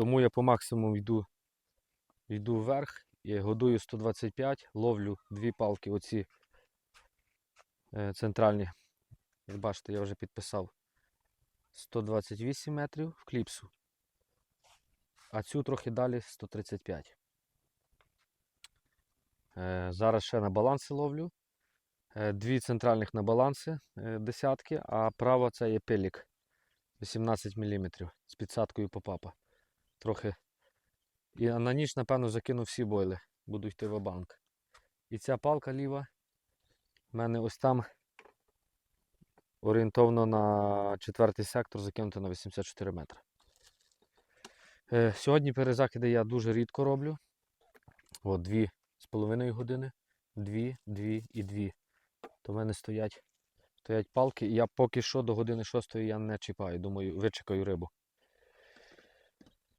Тому я по максимуму йду, йду вверх і годую 125, ловлю дві палки, оці е, центральні. Як бачите, я вже підписав 128 метрів в кліпсу. А цю трохи далі 135. Е, зараз ще на баланси ловлю. Е, дві центральних на баланси е, десятки, а права це є пелік 18 мм з підсадкою попапа. Трохи. І на ніч, напевно, закину всі бойли. Буду йти в банк. І ця палка ліва в мене ось там орієнтовно на четвертий сектор закинуто на 84 метри. Е, Сьогодні перезакиди я дуже рідко роблю. З половиною години, дві, дві і дві. То в мене стоять, стоять палки, і я поки що до години шостої я не чіпаю. Думаю, вичекаю рибу.